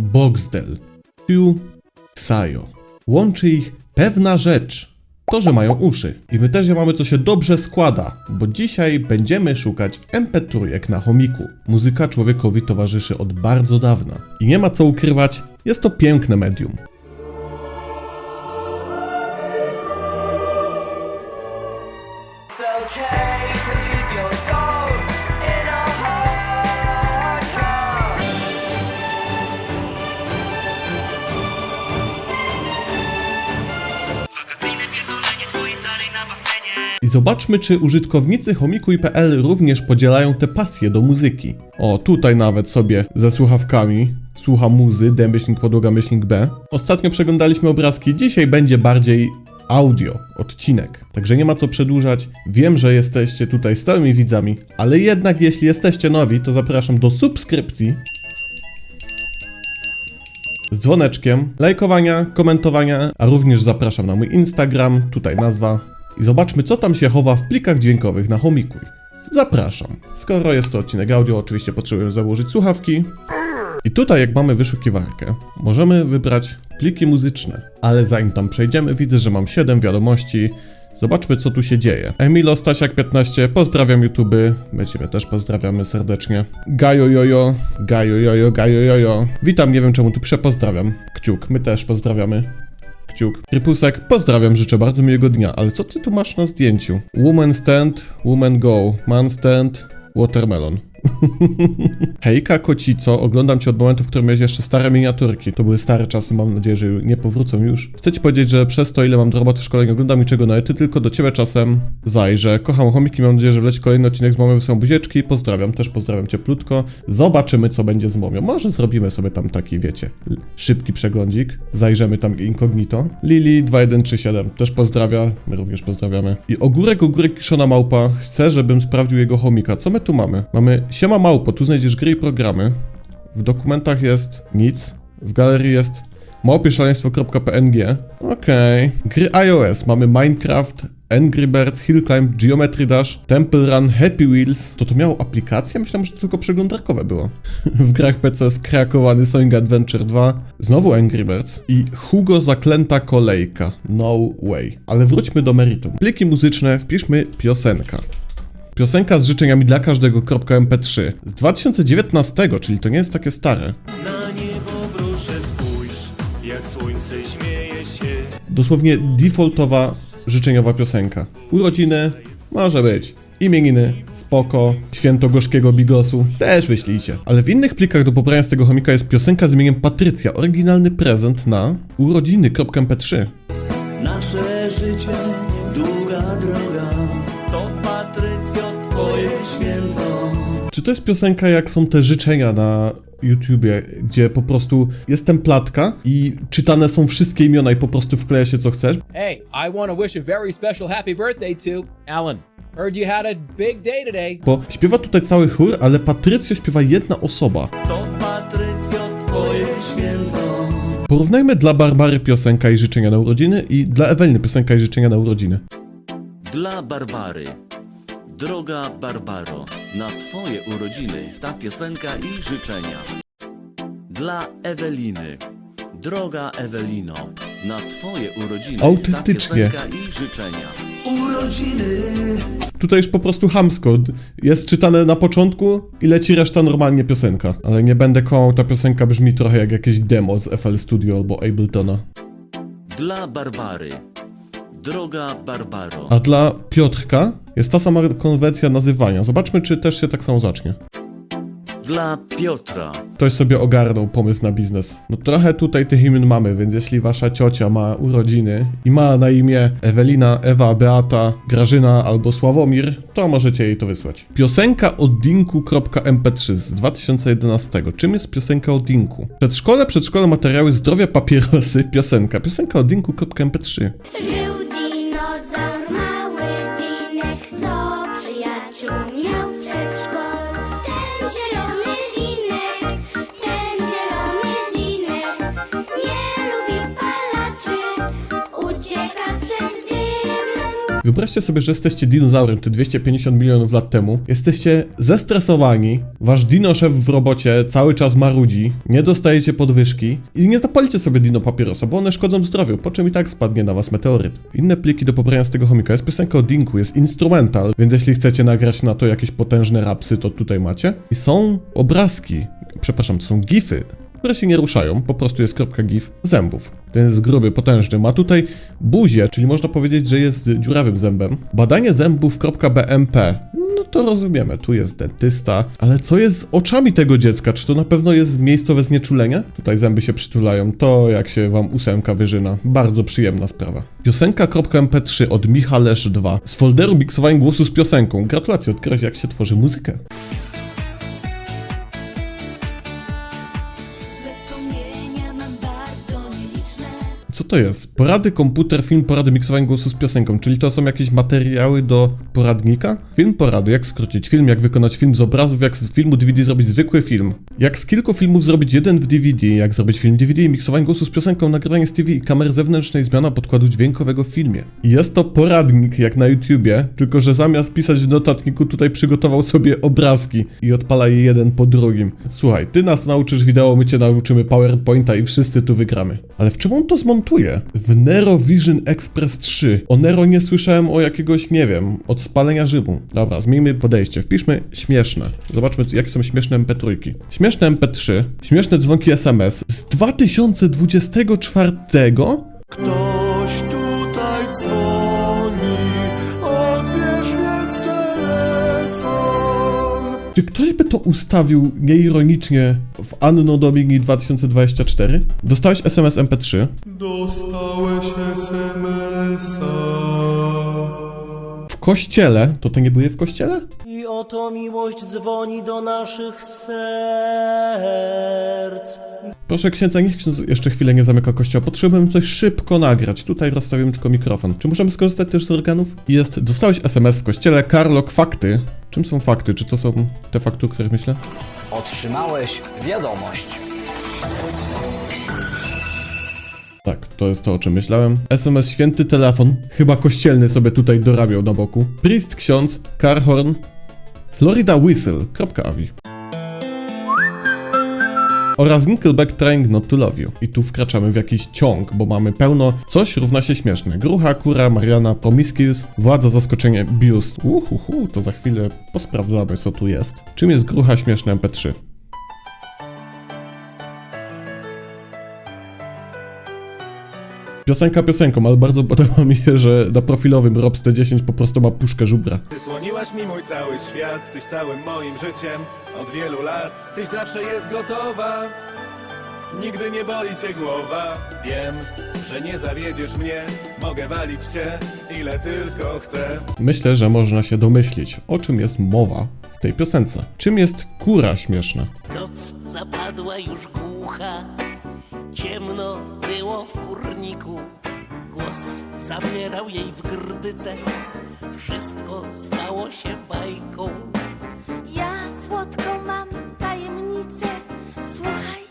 Boxdel, Stu, Sayo. Łączy ich pewna rzecz. To, że mają uszy. I my też je mamy, co się dobrze składa, bo dzisiaj będziemy szukać mp na chomiku. Muzyka człowiekowi towarzyszy od bardzo dawna. I nie ma co ukrywać, jest to piękne medium. Zobaczmy, czy użytkownicy chomikuj.pl również podzielają te pasje do muzyki. O, tutaj nawet sobie ze słuchawkami słucha muzy, D podłoga myślnik B. Ostatnio przeglądaliśmy obrazki, dzisiaj będzie bardziej audio, odcinek. Także nie ma co przedłużać. Wiem, że jesteście tutaj stałymi widzami, ale jednak jeśli jesteście nowi, to zapraszam do subskrypcji z dzwoneczkiem, lajkowania, komentowania, a również zapraszam na mój Instagram, tutaj nazwa. I zobaczmy, co tam się chowa w plikach dźwiękowych na Homikuj. Zapraszam. Skoro jest to odcinek audio, oczywiście potrzebuję założyć słuchawki. I tutaj, jak mamy wyszukiwarkę, możemy wybrać pliki muzyczne. Ale zanim tam przejdziemy, widzę, że mam 7 wiadomości. Zobaczmy, co tu się dzieje. Emilo Stasiak15, pozdrawiam YouTube. My Ciebie też pozdrawiamy serdecznie. Gajo jojo, gajo jojo, gajo jojo. Witam, nie wiem czemu tu przepozdrawiam. Kciuk, my też pozdrawiamy. Kciuk. Pozdrawiam, życzę bardzo miłego dnia. Ale co ty tu masz na zdjęciu? Woman stand, woman go. Man stand, watermelon. Hejka kocico, oglądam cię od momentu, w którym miałeś jeszcze stare miniaturki. To były stare czasy, mam nadzieję, że nie powrócą już. Chcę ci powiedzieć, że przez to, ile mam do roboty szkolenia, oglądam niczego na ty tylko do ciebie czasem zajrzę. Kocham chomiki, mam nadzieję, że wleci kolejny odcinek z moją wysłą buzieczki. Pozdrawiam, też pozdrawiam cieplutko. Zobaczymy, co będzie z momią. Może zrobimy sobie tam taki, wiecie, szybki przeglądzik. Zajrzymy tam incognito. Lili 2137 też pozdrawia, my również pozdrawiamy. I ogórek, ogórek kiszona małpa chce, żebym sprawdził jego chomika. Co my tu mamy? Mamy siema małpo, tu znajdziesz gry i programy. W dokumentach jest nic. W galerii jest małpieszaleństwo.png. Okej. Gry iOS. Mamy Minecraft, Angry Birds, Hill Climb, Geometry Dash, Temple Run, Happy Wheels. To to miało aplikację? Myślałem, że to tylko przeglądarkowe było. w grach PC skrakowany Sonic Adventure 2, znowu Angry Birds i Hugo Zaklęta Kolejka. No way. Ale wróćmy do meritum. Pliki muzyczne, wpiszmy piosenka. Piosenka z życzeniami dla każdego .mp3 z 2019, czyli to nie jest takie stare. Na niebo proszę spójrz, jak słońce śmieje się. Dosłownie defaultowa życzeniowa piosenka. Urodziny może być. Imieniny, spoko, święto gorzkiego bigosu, też wyślijcie. Ale w innych plikach do pobrania z tego chomika jest piosenka z imieniem Patrycja, oryginalny prezent na urodziny.mp3. Nasze życie, droga, to Patrycjo twoje święto. Czy to jest piosenka jak są te życzenia na YouTubie, gdzie po prostu jest templatka i czytane są wszystkie imiona i po prostu wkleja się co chcesz? Hey, I want to wish a very special happy birthday to Alan. Heard you had a big day today. Bo śpiewa tutaj cały chór, ale Patrycjo śpiewa jedna osoba. To Patrycjo twoje święto. Porównajmy dla Barbary piosenka i życzenia na urodziny i dla Eweliny piosenka i życzenia na urodziny. Dla Barbary. Droga Barbaro, na Twoje urodziny ta piosenka i życzenia. Dla Eweliny. Droga Ewelino, na Twoje urodziny Autentycznie. ta piosenka i życzenia. Urodziny. Tutaj już po prostu hamsko. Jest czytane na początku i leci reszta normalnie piosenka. Ale nie będę kołał, ta piosenka brzmi trochę jak jakieś demo z FL Studio albo Abletona. Dla Barbary. Droga Barbaro. A dla Piotrka jest ta sama konwencja nazywania. Zobaczmy, czy też się tak samo zacznie. Dla Piotra. Ktoś sobie ogarnął pomysł na biznes. No trochę tutaj tych imion mamy, więc jeśli wasza ciocia ma urodziny i ma na imię Ewelina, Ewa, Beata, Grażyna albo Sławomir, to możecie jej to wysłać. Piosenka o dinku.mp3 z 2011. Czym jest piosenka o dinku? Przedszkole, przedszkole, materiały, zdrowie, papierosy, piosenka. Piosenka o dinku.mp3. Żył Wyobraźcie sobie, że jesteście dinozaurem te 250 milionów lat temu. Jesteście zestresowani, wasz dino-szef w robocie cały czas marudzi, nie dostajecie podwyżki i nie zapalicie sobie dino papierosa, bo one szkodzą zdrowiu, po czym i tak spadnie na was meteoryt. Inne pliki do pobrania z tego chomika jest piosenka o Dinku, jest instrumental, więc jeśli chcecie nagrać na to jakieś potężne rapsy, to tutaj macie. I są obrazki, przepraszam, to są gify, które się nie ruszają, po prostu jest kropka gif zębów. Ten jest gruby, potężny. Ma tutaj buzię, czyli można powiedzieć, że jest dziurawym zębem. Badanie zębów.bmp. No to rozumiemy, tu jest dentysta. Ale co jest z oczami tego dziecka? Czy to na pewno jest miejscowe znieczulenie? Tutaj zęby się przytulają, to jak się wam ósemka wyżyna. Bardzo przyjemna sprawa. Piosenka.mp3 od Michalesz 2 z folderu miksowania głosu z piosenką. Gratulacje, odkryłeś jak się tworzy muzykę. Co to jest? Porady komputer, film, porady miksowania głosu z piosenką, czyli to są jakieś materiały do poradnika? Film porady, jak skrócić film, jak wykonać film z obrazów, jak z filmu DVD zrobić zwykły film. Jak z kilku filmów zrobić jeden w DVD, jak zrobić film DVD, miksowanie głosu z piosenką, nagrywanie z TV i kamery zewnętrznej, zmiana podkładu dźwiękowego w filmie. Jest to poradnik, jak na YouTubie, tylko że zamiast pisać w notatniku, tutaj przygotował sobie obrazki i odpala je jeden po drugim. Słuchaj, ty nas nauczysz wideo, my cię nauczymy PowerPointa i wszyscy tu wygramy. Ale w czym on to zmontuje? W Nero Vision Express 3. O Nero nie słyszałem o jakiegoś, nie wiem, od spalenia Rzymu. Dobra, zmieńmy podejście. Wpiszmy śmieszne. Zobaczmy, jakie są śmieszne MP3. Śmieszne MP3, śmieszne dzwonki SMS z 2024. Ktoś Czy ktoś by to ustawił nieironicznie w Anno Domini 2024? Dostałeś SMS MP3. Dostałeś SMS-a. W kościele, to to nie były w kościele? Oto miłość dzwoni do naszych serc. Proszę księdza, niech ksiądz jeszcze chwilę nie zamyka kościoła. Potrzebujemy coś szybko nagrać. Tutaj rozstawiłem tylko mikrofon. Czy możemy skorzystać też z organów? Jest, dostałeś SMS w kościele, Karlok, fakty. Czym są fakty? Czy to są te fakty, o których myślę? Otrzymałeś wiadomość. Tak, to jest to, o czym myślałem. SMS święty telefon, chyba kościelny sobie tutaj dorabiał na boku. Priest ksiądz, Carhorn, Florida Whistle.avi oraz Nickelback Trying Not To Love You. I tu wkraczamy w jakiś ciąg, bo mamy pełno coś równa się śmieszne. Grucha, Kura, Mariana, Promiscuous, Władza, Zaskoczenie, Biust. Uhuhu, to za chwilę posprawdzamy co tu jest. Czym jest grucha śmieszne MP3? Piosenka piosenką, ale bardzo podoba mi się, że na profilowym Robs T10 po prostu ma puszkę żubra. Wysłoniłaś mi mój cały świat, tyś całym moim życiem od wielu lat. Tyś zawsze jest gotowa, nigdy nie boli cię głowa. Wiem, że nie zawiedziesz mnie, mogę walić cię ile tylko chcę. Myślę, że można się domyślić, o czym jest mowa w tej piosence. Czym jest kura śmieszna? Noc zapadła już głucha, w kurniku. Głos zabierał jej w grdyce, wszystko stało się bajką. Ja słodką mam tajemnicę. Słuchaj,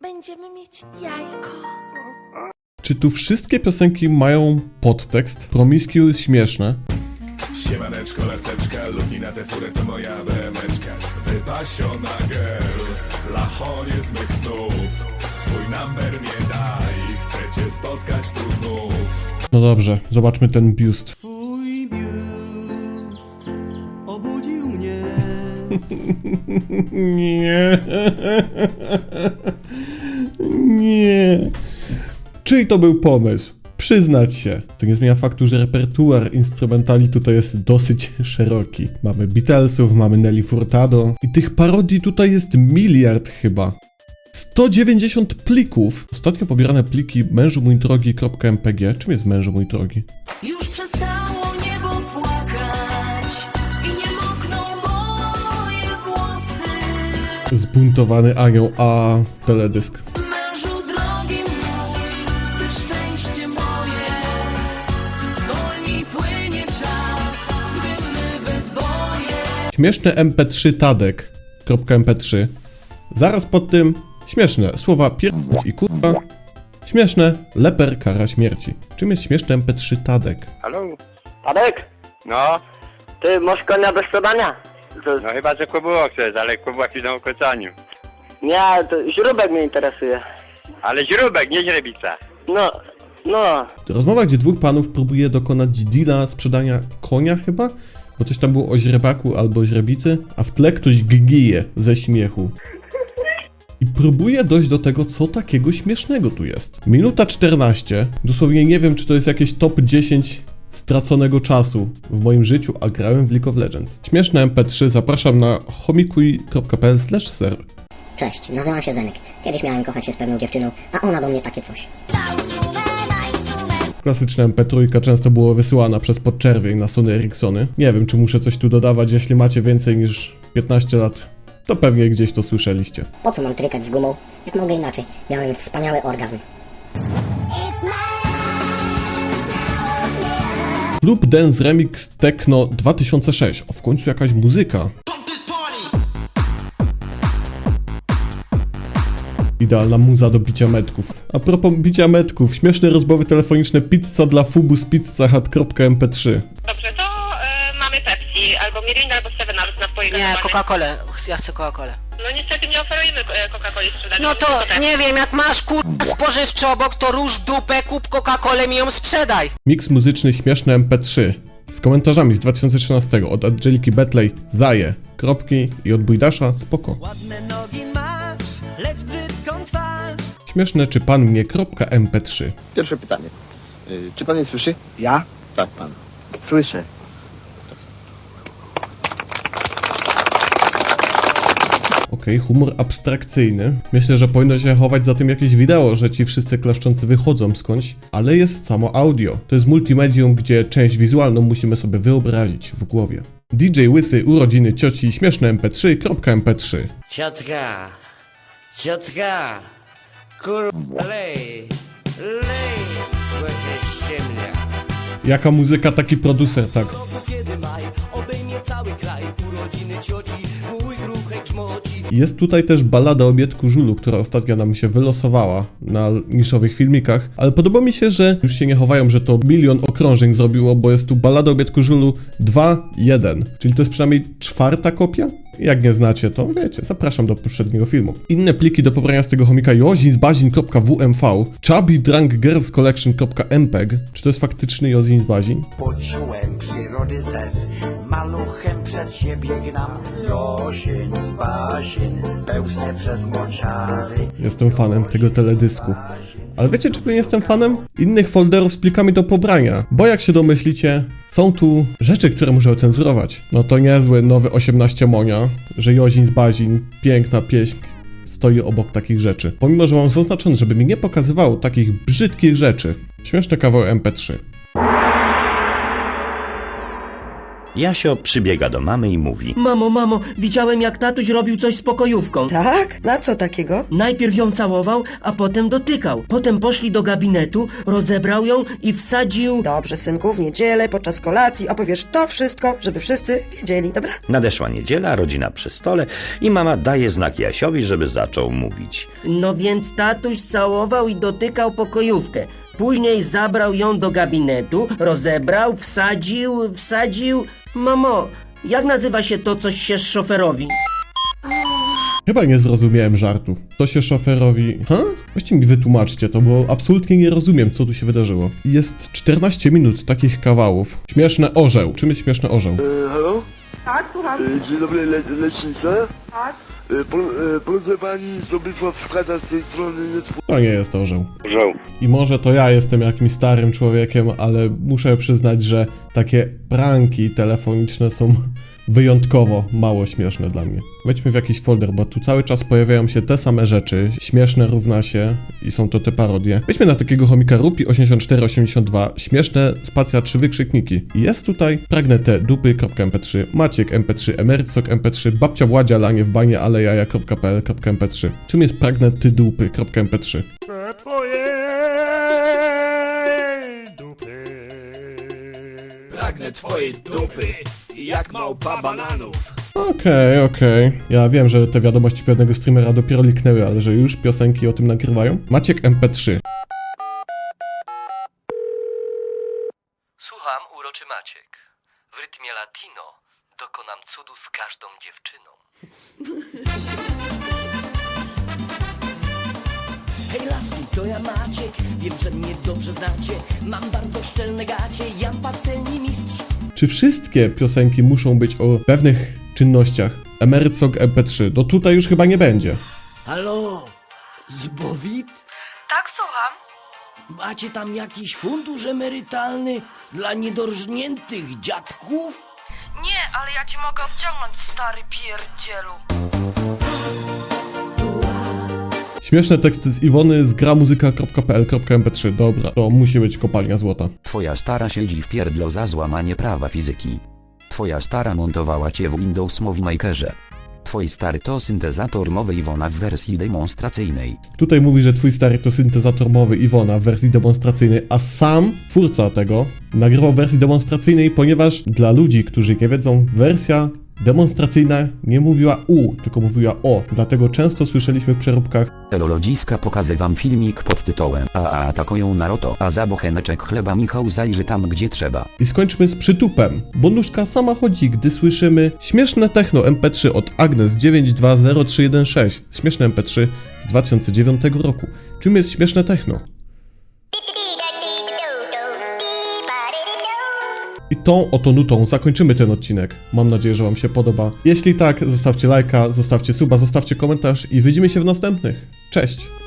będziemy mieć jajko. Czy tu wszystkie piosenki mają podtekst? Promiscuous śmieszne. Siemaneczko, laseczka, luki na tę furę to moja BMeczka. Wypasiona girl, lachonie z mych snów. Swój number nie daj, cię spotkać tu znów. No dobrze, zobaczmy ten biust. Twój biust obudził mnie. Nie. Nie. Czyj to był pomysł? Przyznać się. To nie zmienia faktu, że repertuar instrumentali tutaj jest dosyć szeroki. Mamy Beatlesów, mamy Nelly Furtado i tych parodii tutaj jest miliard chyba. 190 plików. Ostatnio pobierane pliki mężu mój drogi.mpg. Czym jest mężu mój drogi? Już przestało niebo płakać i nie mokną moje włosy. Zbuntowany anioł, a teledysk. Mężu drogi mój, ty szczęście moje. Wolniej płynie czas, gdy my we dwoje. Śmieszne mp3 tadek. .mp3. Zaraz pod tym śmieszne słowa pierdź i kurwa. Śmieszne leper kara śmierci. Czym jest śmieszne mp3 tadek? Halo? Tadek, No, ty masz konia do sprzedania? To, no chyba, że kubułok chcesz, ale kubułak już na ukocaniu. nie, to źróbek mnie interesuje. Ale źróbek, nie źrebica. No, no. Rozmowa, gdzie dwóch panów próbuje dokonać deala sprzedania konia chyba? Bo coś tam było o źrebaku albo źrebicy, a w tle ktoś gigije ze śmiechu. I próbuje dojść do tego, co takiego śmiesznego tu jest. Minuta 14. Dosłownie nie wiem, czy to jest jakieś top 10 straconego czasu w moim życiu, a grałem w League of Legends. Śmieszne MP3 zapraszam na homikuj.pl server. Cześć, nazywam się Zenek. Kiedyś miałem kochać się z pewną dziewczyną, a ona do mnie takie coś. Klasyczna MP3 często była wysyłana przez podczerwień na Sony Ericssony. Nie wiem, czy muszę coś tu dodawać, jeśli macie więcej niż 15 lat, to pewnie gdzieś to słyszeliście. Po co mam trykać z gumą? Jak mogę inaczej? Miałem wspaniały orgazm. Club Dance Remix Techno 2006. O, w końcu jakaś muzyka. Idealna muza do bicia metków. A propos bicia metków, śmieszne rozmowy telefoniczne pizza dla Fubus pizzahat.mp3. Dobrze, to albo Mirinda, albo Seven Up na twojego Nie. Coca-Colę. Ja chcę Coca-Colę. No niestety nie oferujemy e, Coca-Coli sprzedania. No to nie wiem, jak masz kur... spożywczy obok, to róż dupę, kup Coca-Colę mi ją sprzedaj. Miks muzyczny śmieszne MP3 z komentarzami z 2013 od Angeliki Betley, Zaje, kropki i od Bujdasza, spoko. Ładne nogi masz, lecz brzydką twarz. Śmieszne czy pan mnie.mp3 Pierwsze pytanie. Y, Czy pan mnie słyszy? Ja? Tak, pan. Słyszę. Okej, humor abstrakcyjny. Myślę, że powinno się chować za tym jakieś wideo, że ci wszyscy klaszczący wychodzą skądś, ale jest samo audio. To jest multimedium, gdzie część wizualną musimy sobie wyobrazić w głowie. DJ Łysy, urodziny cioci, śmieszne mp3.mp3 Ciotka, ciotka, kur... lej, lej, bo się ściemnia. Jaka muzyka, taki producer, tak. Kiedy maj obejmie cały kraj, urodziny cioci, mój gruchek szmoci. Jest tutaj też balada o Biedku Żulu, która ostatnio nam się wylosowała na niszowych filmikach, ale podoba mi się, że już się nie chowają, że to milion okrążeń zrobiło, bo jest tu balada o Biedku Żulu 2.1, czyli to jest przynajmniej czwarta kopia? Jak nie znacie, to wiecie, zapraszam do poprzedniego filmu. Inne pliki do pobrania z tego chomika jozinsbazin.wmv, chubbydrunkgirlscollection.mpeg, czy to jest faktyczny Jozinsbazin? Poczułem przyrody zew, maluchem przed siebie gnam. Josień z bazin, pełznie przez. Jestem fanem tego teledysku. Ale wiecie, czego nie jestem fanem? Innych folderów z plikami do pobrania. Bo jak się domyślicie, są tu rzeczy, które muszę ocenzurować. No to niezły nowy 18 Monia, że Jozin z Bazin, piękna pieśń, stoi obok takich rzeczy. Pomimo, że mam zaznaczone, żeby mi nie pokazywało takich brzydkich rzeczy. Śmieszny kawał MP3. Jasio przybiega do mamy i mówi Mamo, mamo, widziałem jak tatuś robił coś z pokojówką. Tak? Na co takiego? Najpierw ją całował, a potem dotykał. Potem poszli do gabinetu, rozebrał ją i wsadził... Dobrze, synku, w niedzielę podczas kolacji opowiesz to wszystko, żeby wszyscy wiedzieli, dobra? Nadeszła niedziela, rodzina przy stole i mama daje znak Jasiowi, żeby zaczął mówić. No więc tatuś całował i dotykał pokojówkę. Później zabrał ją do gabinetu, rozebrał, wsadził, wsadził... Mamo, jak nazywa się to coś się szoferowi? Chyba nie zrozumiałem żartu. To się szoferowi... Ha? Właściwie mi wytłumaczcie to, bo absolutnie nie rozumiem, co tu się wydarzyło. Jest 14 minut takich kawałów. Śmieszne orzeł. Czym jest śmieszny orzeł? halo? Tak, słucham. Dzień dobry, le lecznica. Tak. Proszę pani, Zbigniew Wskazać z tej strony nie To nie jest orzeł. Żał. I może to ja jestem jakimś starym człowiekiem, ale muszę przyznać, że takie pranki telefoniczne są wyjątkowo mało śmieszne dla mnie. Wejdźmy w jakiś folder, bo tu cały czas pojawiają się te same rzeczy. Śmieszne równa się i są to te parodie. Wejdźmy na takiego chomika Rupi 8482, śmieszne spacja 3 wykrzykniki. Jest tutaj pragnę te dupy.mp3, Maciek mp3, Emercok mp3, babcia Władzia lanie w banie alejaja.pl.mp3. Czym jest pragnę ty dupy.mp3? Pragnę twojej dupy, jak małpa bananów. Okej, okej. Ja wiem, że te wiadomości pewnego streamera dopiero liknęły, ale że już piosenki o tym nagrywają. Maciek MP3. Słucham, uroczy Maciek. mnie latino, dokonam cudu z każdą dziewczyną. Hej laski, to ja Maciek, wiem, że mnie dobrze znacie Mam bardzo szczelne gacie, Jan Patelni mistrz Czy wszystkie piosenki muszą być o pewnych czynnościach? Emeryt Sok MP3, do tutaj już chyba nie będzie. Halo, Zbowit? Tak, słucham. Macie tam jakiś fundusz emerytalny dla niedorżniętych dziadków? Nie, ale ja ci mogę odciągnąć, stary pierdzielu. Śmieszne teksty z Iwony z gramuzyka.pl.mp3. Dobra, to musi być kopalnia złota. Twoja stara siedzi w pierdlo za złamanie prawa fizyki. Twoja stara montowała cię w Windows Movie Makerze. Twój stary to syntezator mowy Iwona w wersji demonstracyjnej. Tutaj mówi, że twój stary to syntezator mowy Iwona w wersji demonstracyjnej, a sam twórca tego nagrywał w wersji demonstracyjnej, ponieważ dla ludzi, którzy nie wiedzą, wersja demonstracyjna nie mówiła U, tylko mówiła O. Dlatego często słyszeliśmy w przeróbkach Elolodziska pokażę wam filmik pod tytułem A a atakują Naruto, a za bocheneczek chleba Michał zajrzy tam gdzie trzeba. I skończmy z przytupem, bo nóżka sama chodzi, gdy słyszymy śmieszne techno MP3 od Agnes 920316. Śmieszne MP3 z 2009 roku. Czym jest śmieszne techno? I tą oto nutą zakończymy ten odcinek. Mam nadzieję, że Wam się podoba. Jeśli tak, zostawcie lajka, zostawcie suba, zostawcie komentarz i widzimy się w następnych. Cześć!